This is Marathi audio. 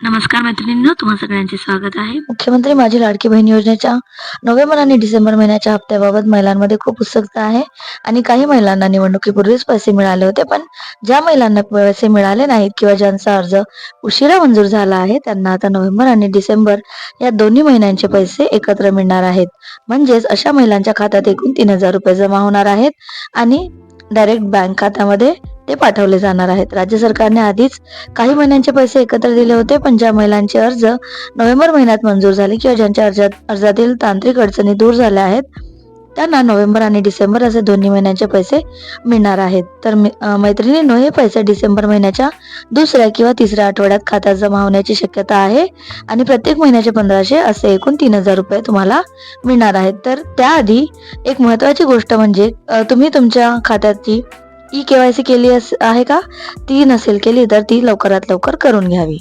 नमस्कार मैत्रिणींनो तुम्हा सगळ्यांचे स्वागत आहे. मुख्यमंत्री माझी लाडकी बहीण योजनेच्या नोव्हेंबर आणि डिसेंबर महिन्याच्या हप्त्याबाबत महिलांमध्ये खूप उत्सुकता आहे आणि काही महिलांना निवडणुकीपूर्वीच पैसे मिळाले होते पण ज्या महिलांना पैसे मिळाले नाहीत किंवा ज्यांचा अर्ज उशिरा मंजूर झाला आहे त्यांना आता नोव्हेंबर आणि डिसेंबर या दोन्ही महिन्यांचे पैसे एकत्र मिळणार आहेत. म्हणजेच अशा महिलांच्या खात्यात एकूण तीन हजार रुपये जमा होणार आहेत आणि डायरेक्ट बँक खात्यामध्ये ते पाठवले जाणार आहेत. राज्य सरकारने आधीच काही महिन्यांचे पैसे एकत्र दिले होते पण ज्या महिलांचे अर्ज नोव्हेंबर महिन्यात मंजूर झाले किंवा ज्यांच्या अर्जात अर्जातील तांत्रिक अडचणी दूर झाल्या आहेत त्यांना नोव्हेंबर आणि डिसेंबर असे दोन्ही महिन्यांचे पैसे मिळणार आहेत. तर मी- मैत्रिणींनो हे पैसे डिसेंबर महिन्याच्या दुसऱ्या किंवा तिसऱ्या आठवड्यात खात्यात जमा होण्याची शक्यता आहे आणि प्रत्येक महिन्याचे पंधराशे असे एकूण तीन हजार रुपये तुम्हाला मिळणार आहेत. तर त्याआधी एक महत्वाची गोष्ट म्हणजे तुम्ही तुमच्या खात्याची ई केवायसी केली अस- आहे का? ती नसेल केली तर ती लवकरात लवकर करून घ्यावी.